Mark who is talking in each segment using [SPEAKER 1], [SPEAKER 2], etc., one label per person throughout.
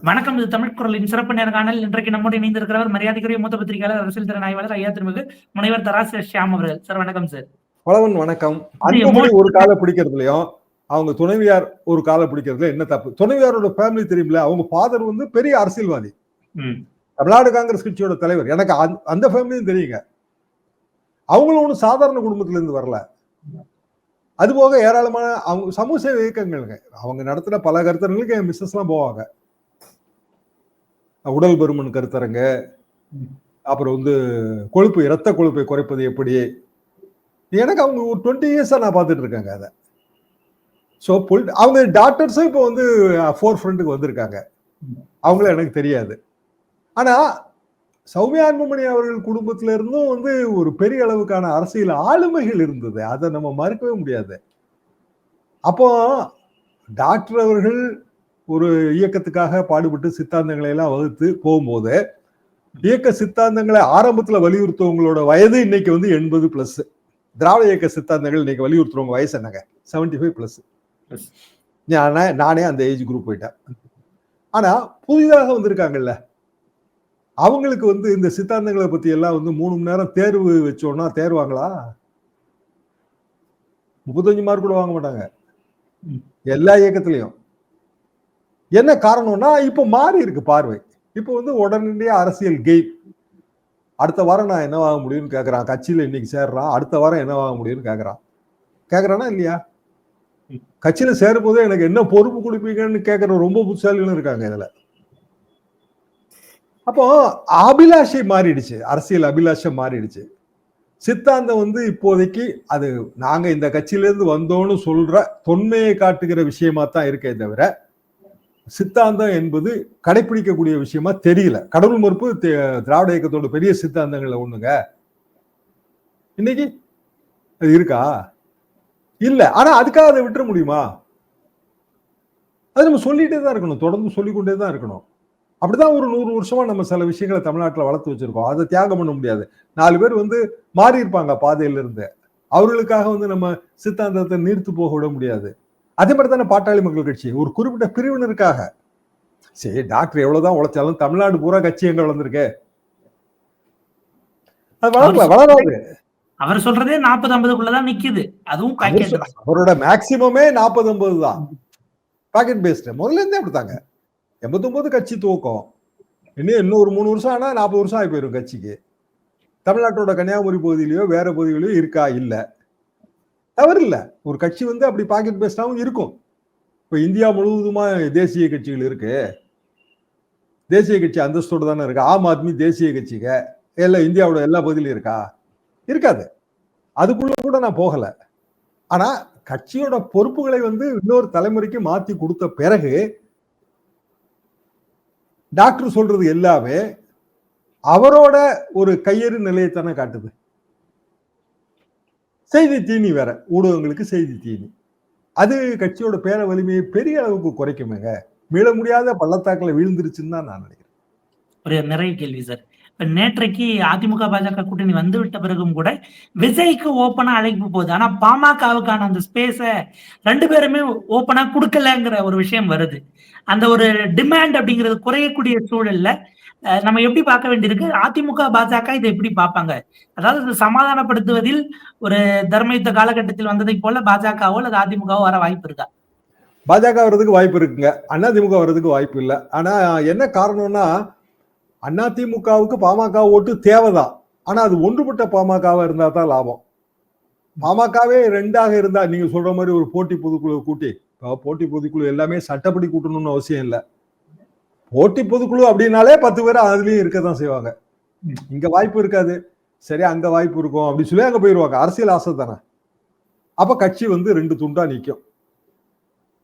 [SPEAKER 1] வணக்கம் இது தமிழ் குரலின் சிறப்பு நேர்காணல் இன்றைக்கு நம்மோடு இணைந்திருக்கிறவர் மரியாதைக்குரிய மூத்த பத்திரிகையாளர் அரசியல் திறன் ஆய்வாளர் ஐயா திருமிகு முனைவர் தராசு ஷியாம் அவர்கள். சார் வணக்கம் சார்.
[SPEAKER 2] பலவன் வணக்கம். ஒரு காலை பிடிக்கிறதுலயும் அவங்க துணைவியார் ஒரு காலை பிடிக்கிறதுல என்ன தப்பு? துணைவியாரோட ஃபேமிலி தெரியுமில்ல அவங்க ஃபாதர் வந்து பெரிய அரசியல்வாதி. தமிழ்நாடு காங்கிரஸ் கட்சியோட தலைவர். எனக்கு அந்த- ஃபேமிலியும் தெரியுங்க. அவங்களும் ஒன்றும் சாதாரண குடும்பத்துல இருந்து வரல அதுபோக ஏராளமான அவங்க சமூக சேவை இயக்கங்கள்ங்க. அவங்க நடத்தின பல கருத்தரங்களுக்கு என் மிஸ்ஸஸ் எல்லாம் போவாங்க. உடல் பருமன் கருத்தரங்க அப்புறம் வந்து கொழுப்பு இரத்த கொழுப்பை குறைப்பது எப்படி? எனக்கு அவங்க ஒரு டுவெண்ட்டி இயர்ஸாக நான் பார்த்துட்டு இருக்காங்க அதை. ஸோ பொல் அவங்க டாக்டர்ஸும் இப்போ வந்து ஃபோர் ஃப்ரண்ட்டுக்கு வந்திருக்காங்க. அவங்கள எனக்கு தெரியாது. ஆனால் சௌமியா அன்புமணி அவர்கள் குடும்பத்துல இருந்தும் வந்து ஒரு பெரிய அளவுக்கான அரசியல் ஆளுமைகள் இருந்தது. அதை நம்ம மறுக்கவே முடியாது. அப்போ டாக்டர் அவர்கள் ஒரு இயக்கத்துக்காக பாடுபட்டு சித்தாந்தங்களை எல்லாம் வகுத்து போகும்போது இயக்க சித்தாந்தங்களை ஆரம்பத்துல வலியுறுத்தவங்களோட வயது இன்னைக்கு வந்து எண்பது பிளஸ் திராவிட இயக்க சித்தாந்தங்கள் இன்னைக்கு வலியுறுத்துறவங்க வயசு என்னங்க? Seventy five plus. நானே நானே அந்த ஏஜ் குரூப் போயிட்டேன். ஆனா புதிதாக வந்திருக்காங்கல்ல. அவங்களுக்கு வந்து இந்த சித்தாந்தங்களை பத்தி எல்லாம் வந்து மூணு மணி நேரம் தேர்வு வச்சோம்னா தேர்வாங்களா? முப்பத்தஞ்சு மார்க் கூட வாங்க மாட்டாங்க. எல்லா இயக்கத்திலையும். என்ன காரணம்னா இப்போ மாறி இருக்கு பார்வை. இப்போ வந்து உடனடியாக அரசியல் கெய்ம். அடுத்த வாரம் நான் என்ன வாங்க முடியும்னு கேட்குறான் கட்சியில் இன்னைக்கு சேர்றான். அடுத்த வாரம் என்ன வாங்க முடியும்னு கேட்குறான் கேட்குறானா இல்லையா? கட்சியில் சேரும்போது எனக்கு என்ன பொறுப்பு கொடுப்பீங்கன்னு கேட்குற ரொம்ப புத்திசாலிகளும் இருக்காங்க இதில். அப்போ அபிலாஷை மாறிடுச்சு. அரசியல் அபிலாஷை மாறிடுச்சு. சித்தாந்தம் வந்து இப்போதைக்கு அது நாங்கள் இந்த கட்சியிலேருந்து வந்தோன்னு சொல்கிற தொன்மையை காட்டுகிற விஷயமா தான் இருக்கே தவிர சித்தாந்தம் என்பது கடைபிடிக்கக்கூடிய விஷயமா தெரியல. கடவுள் மறுப்பு திராவிட இயக்கத்தோட பெரிய சித்தாந்தங்கள்ல ஒண்ணுங்க. இன்னைக்கு அது இருக்கா? இல்ல. ஆனா அதுக்காக அதை விட்டுற முடியுமா? அது நம்ம சொல்லிட்டே தான் இருக்கணும். தொடர்ந்து சொல்லிக்கொண்டே தான் இருக்கணும். அப்படிதான் ஒரு நூறு வருஷமா நம்ம சில விஷயங்களை தமிழ்நாட்டில் வளர்த்து வச்சிருக்கோம். அதை தியாகம் பண்ண முடியாது. நாலு பேர் வந்து மாறி இருப்பாங்க பாதையிலிருந்து. அவர்களுக்காக வந்து நம்ம சித்தாந்தத்தை நீர்த்து போக விட முடியாது. அதே மாதிரி தானே பாட்டாளி மக்கள் கட்சி. ஒரு குறிப்பிட்ட பிரிவினருக்காக. சரி டாக்டர் எவ்வளவுதான் உழைச்சாலும் தமிழ்நாடு பூரா கட்சி எங்க வளர்ந்துருக்கு? அது வளரல வளராது.
[SPEAKER 1] அவர் சொல்றதே நாற்பது ஐம்பதுக்குள்ளதான் நிக்குது. அதுவும்
[SPEAKER 2] அவரோட மேக்சிமமே நாற்பது ஐம்பது தான் பாக்கெட் பேஸ்ட் முதல்ல இருந்தே அப்படித்தாங்க. எண்பத்தொன்பது கட்சி துவக்கம். இன்னும் இன்னும் ஒரு மூணு வருஷம் ஆனா நாற்பது வருஷம் ஆகி போயிடும் கட்சிக்கு. தமிழ்நாட்டோட கன்னியாகுமரி பகுதியிலயோ வேற பகுதியிலயோ இருக்கா? இல்ல. தவறு ஒரு கட்சி வந்து அப்படி பாக்கெட் பேஸ்டாகவும் இருக்கும். இப்ப இந்தியா முழுவதுமா தேசிய கட்சிகள் இருக்கு. தேசிய கட்சி அந்தஸ்தோடு தானே இருக்கு. ஆம் ஆத்மி தேசிய கட்சிக. எல்லாம் இந்தியாவோட எல்லா பகுதியிலும் இருக்கா? இருக்காது. அதுக்குள்ள கூட நான் போகல. ஆனா கட்சியோட பொறுப்புகளை வந்து இன்னொரு தலைமுறைக்கு மாத்தி கொடுத்த பிறகு டாக்டர் சொல்றது எல்லாமே அவரோட ஒரு கையெறு நிலையத்தானே காட்டுது. செய்தி தீனி வேற ஊடகங்களுக்கு செய்தி தீனி. அது கட்சியோட பேர வலிமையை பெரிய அளவுக்கு குறைக்குமேங்க. மீள முடியாத பள்ளத்தாக்கில் விழுந்துருச்சுன்னு தான் நான் நினைக்கிறேன்.
[SPEAKER 1] ஒரு நிறைய கேள்வி சார். இப்ப நேற்றைக்கு அதிமுக பாஜக கூட்டணி வந்து விட்ட பிறகும் கூட விஜய்க்கு ஓப்பனா அழைப்பு போகுது. ஆனா பாமகவுக்கான அந்த ஸ்பேஸ ரெண்டு பேருமே ஓப்பனா கொடுக்கலங்கிற ஒரு விஷயம் வருது. அந்த ஒரு டிமாண்ட் அப்படிங்கிறது குறையக்கூடிய சூழல்ல நம்ம எப்படி பார்க்க வேண்டியிருக்கு? அதிமுக பாஜக இதை எப்படி பார்ப்பாங்க? அதாவது சமாதானப்படுத்துவதில் ஒரு தர்மயுத்த காலகட்டத்தில் வந்ததை போல பாஜகவோ அல்லது அதிமுகவோ வர வாய்ப்பு இருக்கா?
[SPEAKER 2] பாஜக வர்றதுக்கு வாய்ப்பு இருக்குங்க. அதிமுக வர்றதுக்கு வாய்ப்பு இல்லை. ஆனா என்ன காரணம்னா அதிமுகவுக்கு பாமக ஓட்டு தேவைதான். ஆனா அது ஒன்றுபட்ட பாமகவா இருந்தா தான் லாபம். பாமகவே ரெண்டாக இருந்தா நீங்க சொல்ற மாதிரி ஒரு போட்டி பொதுக்குழு கூட்டி போட்டி பொதுக்குழு எல்லாமே சட்டப்படி கூட்டணும்னு அவசியம் இல்லை. போட்டி பொதுக்குழு அப்படின்னாலே பத்து பேர் அதுலயும் இருக்க தான் செய்வாங்க இங்க வாய்ப்பு இருக்காது. சரி அங்க வாய்ப்பு இருக்கும் அப்படி சொல்லி அங்க போயிருவாங்க. அரசியல் ஆசை தானே. அப்ப கட்சி வந்து ரெண்டு துண்டா நிக்கும்.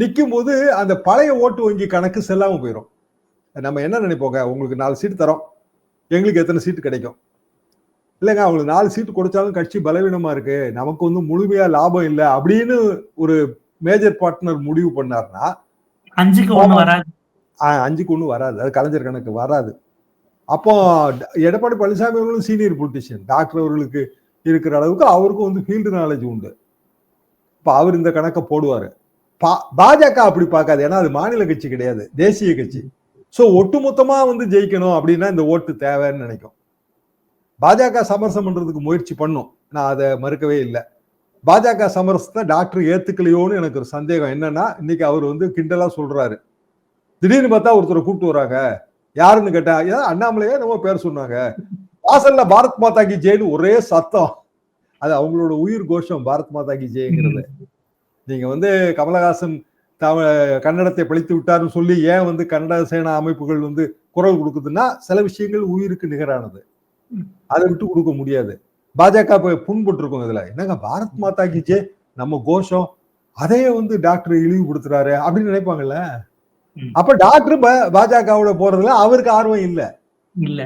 [SPEAKER 2] நிற்கும் போது அந்த பழைய ஓட்டு வங்கி கணக்கு செல்லாம போயிடும் நம்ம என்ன நினைப்போங்க? உங்களுக்கு நாலு சீட்டு தரோம். எங்களுக்கு எத்தனை சீட்டு கிடைக்கும்? இல்லைங்க அவங்களுக்கு நாலு சீட்டு கொடுத்தாலும் கட்சி பலவீனமா இருக்கு. நமக்கு வந்து முழுமையா லாபம் இல்லை அப்படின்னு ஒரு மேஜர் பார்ட்னர் முடிவு பண்ணார்னா
[SPEAKER 1] அஞ்சுக்கு ஒண்ணு வராது.
[SPEAKER 2] அஞ்சுக்கு ஒன்றும் வராது. அது கலைஞர் கணக்கு வராது. அப்போ எடப்பாடி பழனிசாமி அவர்களும் சீனியர் பொலிட்டிஷியன் டாக்டர் அவர்களுக்கு இருக்கிற அளவுக்கு அவருக்கும் வந்து ஃபீல்டு நாலேஜ் உண்டு. இப்போ அவர் இந்த கணக்கை போடுவார். பா- பாஜக அப்படி பார்க்காது. ஏன்னா அது மாநில கட்சி கிடையாது. தேசிய கட்சி. ஸோ ஒட்டுமொத்தமாக வந்து ஜெயிக்கணும் அப்படின்னா இந்த ஓட்டு தேவைன்னு நினைக்கும். பாஜக சமரசம் பண்ணுறதுக்கு முயற்சி பண்ணும். நான் அதை மறுக்கவே இல்லை. பாஜக சமரசத்தை டாக்டர் ஏத்துக்கலையோன்னு எனக்கு ஒரு சந்தேகம். என்னன்னா இன்னைக்கு அவர் வந்து கிண்டலா சொல்றாரு. திடீர்னு பார்த்தா ஒருத்தரை கூப்பிட்டு வராங்க. யாருன்னு கேட்டா ஏன் அண்ணாமலையே நம்ம பேர் சொன்னாங்க. வாசல்ல பாரத் மாதா கி ஜெயின்னு ஒரே சத்தம். அது அவங்களோட உயிர் கோஷம் பாரத் மாதா கி ஜெயங்கிறது நீங்க வந்து கமலஹாசன் தம கன்னடத்தை பழித்து விட்டாருன்னு சொல்லி ஏன் வந்து கன்னட சேனா அமைப்புகள் வந்து குரல் கொடுக்குதுன்னா சில விஷயங்கள் உயிருக்கு நிகரானது. அதை விட்டு கொடுக்க முடியாது. பாஜக புண்பட்டு இருக்கும் இதுல. என்னங்க பாரத் மாதா கி ஜெய் நம்ம கோஷம் அதையே வந்து டாக்டர் இழிவுபடுத்துறாரு அப்படின்னு நினைப்பாங்கல்ல? அப்ப டாக்டர் பாஜகவோட போறதுல அவருக்கு ஆர்வம் இல்ல.
[SPEAKER 1] இல்ல.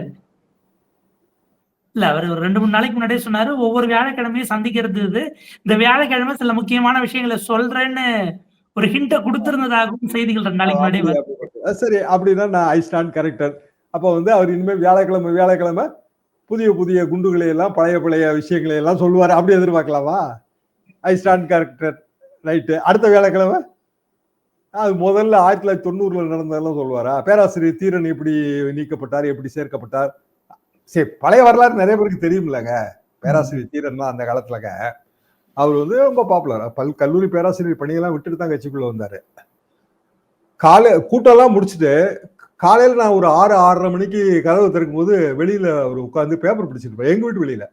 [SPEAKER 1] இல்ல அவர் ஒரு ரெண்டு மூணு நாளைக்கு முன்னாடியே சொன்னாரு ஒவ்வொரு வியாழக்கிழமையும் சந்திக்கிறது இது. இந்த வியாழக்கிழமை சில முக்கியமான விஷயங்களை சொல்றேன்னு ஒரு ஹிண்ட கொடுத்திருந்ததாகவும் செய்திகள் ரெண்டு நாளைக்கு முன்னாடி
[SPEAKER 2] சரி அப்படின்னா நான் ஐ ஸ்டாண்ட் கரெக்டர். அப்ப வந்து அவர் இனிமேல் வியாழக்கிழமை வியாழக்கிழமை புதிய புதிய குண்டுகளை எல்லாம் பழைய பழைய விஷயங்களை எல்லாம் சொல்லுவாரு. அப்படி எதிர்பார்க்கலாமா? I stand corrected right. அடுத்த வியாழக்கிழமை? அது முதல்ல ஆயிரத்தி தொள்ளாயிரத்தி தொண்ணூறுல நடந்ததெல்லாம் சொல்லுவாரா பேராசிரியர் தீரன் எப்படி நீக்கப்பட்டார் எப்படி சேர்க்கப்பட்டார்? சரி பழைய வரலாறு நிறைய பேருக்கு தெரியும்லங்க. பேராசிரியர் தீரன்லாம் அந்த காலத்துலங்க. அவர் வந்து ரொம்ப பாப்புலர் பல் கல்லூரி பேராசிரியர் பணியெல்லாம் விட்டுட்டு தான் கட்சிக்குள்ள வந்தார். காலை கூட்டம்லாம் முடிச்சுட்டு காலையில் நான் ஒரு ஆறு ஆறரை மணிக்கு கதவு திறக்கும் போது வெளியில் அவர் உட்காந்து பேப்பர் பிடிச்சிருப்பேன் எங்கள் வீட்டு வெளியில்.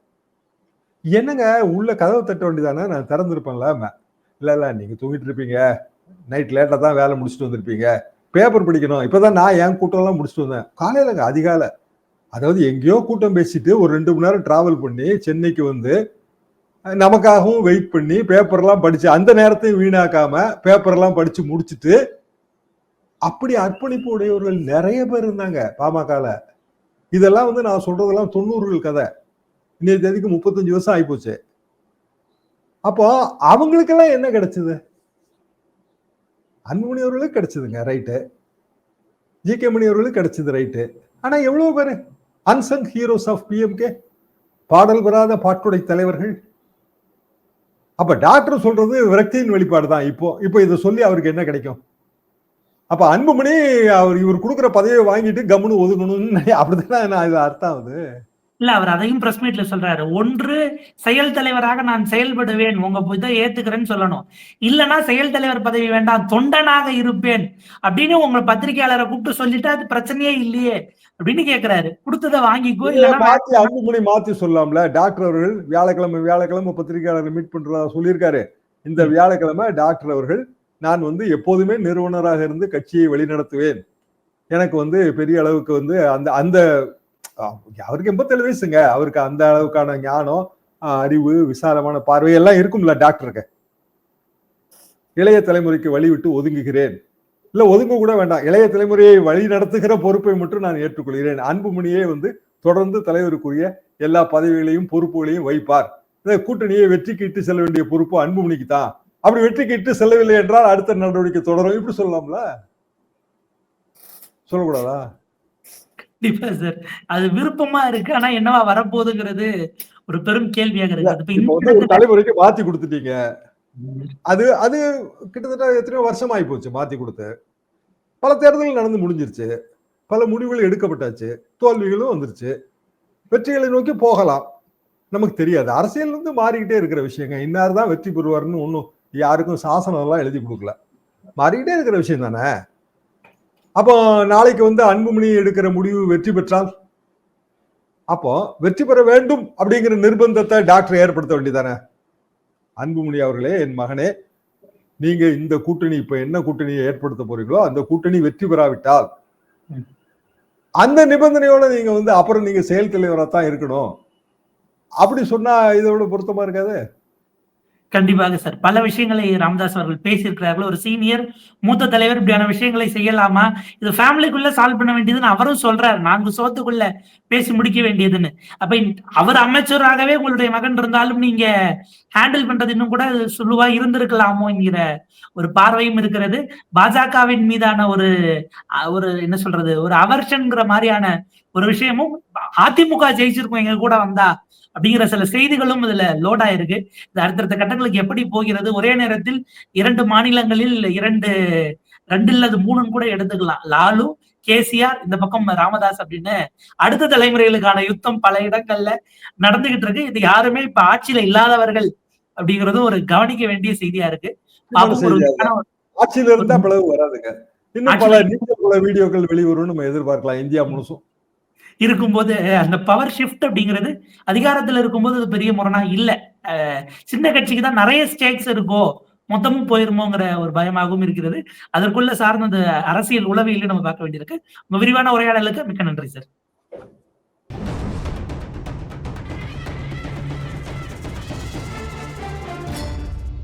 [SPEAKER 2] என்னங்க உள்ள கதவு தட்ட வேண்டியதானே? நான் திறந்துருப்பேன்ல இல்லை இல்லை நீங்கள் தூங்கிட்டு இருப்பீங்க. நைட் லேட்டாக தான் வேலை முடிச்சுட்டு வந்திருப்பீங்க. பேப்பர் படிக்கணும். இப்போ தான் நான் என் கூட்டம்லாம் முடிச்சுட்டு வந்தேன். காலையிலங்க அதிகாலை. அதாவது எங்கேயோ கூட்டம் பேசிட்டு ஒரு ரெண்டு மணி நேரம் ட்ராவல் பண்ணி சென்னைக்கு வந்து நமக்காகவும் வெயிட் பண்ணி பேப்பர்லாம் படித்து அந்த நேரத்தையும் வீணாக்காம பேப்பர்லாம் படித்து முடிச்சுட்டு அப்படி அர்ப்பணிப்பு உடையவர்கள் நிறைய பேர் இருந்தாங்க பாமகல. இதெல்லாம் வந்து நான் சொல்றதெல்லாம் தொண்ணூறுகள் கதை. இன்னைக்கு தேதிக்கு முப்பத்தஞ்சு வருஷம் ஆகிப்போச்சு அப்போ அவங்களுக்கெல்லாம் என்ன கிடைச்சது? அன்புமணி அவர்களுக்கு கிடைச்சதுங்க ரைட்டு ஜி கே மணி அவர்களுக்கு கிடைச்சது ரைட்டு ஆனால் எவ்வளோ பேர்? அன்சங் ஹீரோஸ் ஆஃப் பிஎம்கே பாடல் பெறாத பாட்டுடை தலைவர்கள். அப்போ டாக்டர் சொல்றது விரக்தியின் வெளிப்பாடு தான். இப்போ இப்போ இதை சொல்லி அவருக்கு என்ன கிடைக்கும்? அப்ப அன்புமணி அவர் இவர் கொடுக்குற பதவியை வாங்கிட்டு கம்முன்னு ஒதுக்கணும்னு அப்படித்தானே நான் இது அர்த்தம் ஆகுது.
[SPEAKER 1] இல்ல அவர் அதையும் பிரஸ் மீட்ல சொல்றாரு. ஒன்று செயல் தலைவராக நான் செயல்படுவேன். உங்க இதை ஏத்துக்கிறேன்னு சொல்லணும். இல்லனா செயல் தலைவர் பதவி வேண்டாம் தொண்டனாக இருப்பேன் அப்படின்னு உங்க பத்திரிகையாளரை கூப்பிட்டு சொல்லிட்டு அது பிரச்சனையே இல்லையே அப்படின்னு கேக்குறாரு. கொடுத்ததை வாங்கிக்கோ இல்லைன்னா
[SPEAKER 2] மாத்தி அன்புமணி மாத்தி சொல்லலாம்ல டாக்டர் அவர்கள் வியாழக்கிழமை வியாழக்கிழமை பத்திரிகையாளர் மீட் பண்றதா சொல்லியிருக்காரு. இந்த வியாழக்கிழமை டாக்டர் அவர்கள் நான் வந்து எப்போதுமே நிறுவனராக இருந்து கட்சியை வழிநடத்துவேன். எனக்கு வந்து பெரிய அளவுக்கு வந்து அந்த அந்த அவருக்கு எண்பத்தேழு வயசுங்க. அவருக்கு அந்த அளவுக்கான ஞானம் அறிவு விசாலமான பார்வை எல்லாம் இருக்கும்ல டாக்டருக்கு. இளைய தலைமுறைக்கு வழிவிட்டு ஒதுங்குகிறேன். இல்ல ஒதுங்க கூட வேண்டாம். இளைய தலைமுறையை வழி நடத்துகிற பொறுப்பை மட்டும் நான் ஏற்றுக்கொள்கிறேன். அன்புமணியே வந்து தொடர்ந்து தலைவருக்குரிய எல்லா பதவிகளையும் பொறுப்புகளையும் வைப்பார் இந்த கூட்டணியை வெற்றிக்கு இட்டு செல்ல வேண்டிய பொறுப்பு அன்புமணிக்கு தான். அப்படி வெற்றிக்கு இட்டு செல்லவில்லை என்றால் அடுத்த நடவடிக்கை தொடரும். இப்படி சொல்லலாம்ல? சொல்லக்கூடாதா?
[SPEAKER 1] கண்டிப்பா சார் அது விருப்பமா இருக்கு. ஆனா என்னவா வரப்போகுதுங்கிறது ஒரு பெரும் கேள்வியாக இருக்கு.
[SPEAKER 2] தலைமுறைக்கு மாத்தி கொடுத்துட்டீங்க. அது அது கிட்டத்தட்ட எத்தனையோ வருஷம் ஆகி போச்சு மாத்தி கொடுத்து. பல தேர்தல்கள் நடந்து முடிஞ்சிருச்சு. பல முடிவுகள் எடுக்கப்பட்டாச்சு. தோல்விகளும் வந்துருச்சு. வெற்றிகளை நோக்கி போகலாம். நமக்கு தெரியாது. அரசியல் வந்து மாறிக்கிட்டே இருக்கிற விஷயங்க. இன்னார் தான் வெற்றி பெறுவார்னு ஒன்றும் யாருக்கும் சாசனம் எல்லாம் எழுதி கொடுக்கல. மாறிக்கிட்டே இருக்கிற விஷயம் தானே? அப்போ நாளைக்கு வந்து அன்புமணி எடுக்கிற முடிவு வெற்றி பெற்றால்? அப்போ வெற்றி பெற வேண்டும் அப்படிங்கிற நிர்பந்தத்தை டாக்டர் ஏற்படுத்த வேண்டியதானே? அன்புமணி அவர்களே என் மகனே நீங்க இந்த கூட்டணி இப்ப என்ன கூட்டணியை ஏற்படுத்த போறீங்களோ அந்த கூட்டணி வெற்றி பெறாவிட்டால்
[SPEAKER 1] ம்.
[SPEAKER 2] அந்த நிபந்தனையோட நீங்க வந்து அப்புறம் நீங்க செயல் தலைவராக தான் இருக்கணும். அப்படி சொன்னா இதோட பொருத்தமா இருக்காது?
[SPEAKER 1] கண்டிப்பாக சார். பல விஷயங்களை ராமதாஸ் அவர்கள் பேசியிருக்கிறார்கள். ஒரு சீனியர் மூத்த தலைவர் இப்படியான விஷயங்களை செய்யலாமா? இது ஃபேமிலிக்குள்ள சால்வ் பண்ண வேண்டியதுன்னு அவரும் சொல்றாரு. நான்கு சோத்துக்குள்ள பேசி முடிக்க வேண்டியதுன்னு. அப்ப அவர் அமைச்சராகவே உங்களுடைய மகன் இருந்தாலும் நீங்க ஹேண்டில் பண்றது இன்னும் கூட சுழுவா இருந்திருக்கலாமோ என்கிற ஒரு பார்வையும் இருக்கிறது. பாஜகவின் மீதான ஒரு ஒரு என்ன சொல்றது? ஒரு அவர்ஷன்ங்கிற மாதிரியான ஒரு விஷயமும் அதிமுக ஜெயிச்சிருக்கும் எங்க கூட வந்தா அப்படிங்கிற சில செய்திகளும் இதுல லோட் ஆயிருக்கு. இது அடுத்தடுத்த கட்டங்களுக்கு எப்படி போகிறது? ஒரே நேரத்தில் இரண்டு மாநிலங்களில் இரண்டு ரெண்டு இல்லது மூணுன்னு கூட எடுத்துக்கலாம். லாலு கேசிஆர் இந்த பக்கம் ராமதாஸ் அப்படின்னு அடுத்த தலைமுறைகளுக்கான யுத்தம் பல இடங்கள்ல நடந்துகிட்டு இருக்கு. இது யாருமே இப்ப ஆட்சியில இல்லாதவர்கள் அப்படிங்கறதும் ஒரு கவனிக்க வேண்டிய செய்தியா இருக்கு.
[SPEAKER 2] ஆட்சியில இருந்தா பிளவு வராதுங்க. இன்னும் பல நீண்ட பல வீடியோக்கள் வெளிவரும்னு நம்ம எதிர்பார்க்கலாம். இந்தியா முழுசும்.
[SPEAKER 1] இருக்கும்போது அந்த பவர் ஷிஃப்ட் அப்படிங்கிறது அதிகாரத்துல இருக்கும்போது அது பெரிய முரணா இல்ல. சின்ன கட்சிக்கு தான் நிறைய ஸ்டேக்ஸ் இருக்கோ மொத்தமும் போயிருமோங்கிற ஒரு பயமாகவும் இருக்கிறது. அதற்குள்ள சார்ந்த அந்த அரசியல் உளவியல நம்ம பார்க்க வேண்டியிருக்கு. விரிவான உரையாடலுக்கு மிக்க நன்றி சார்.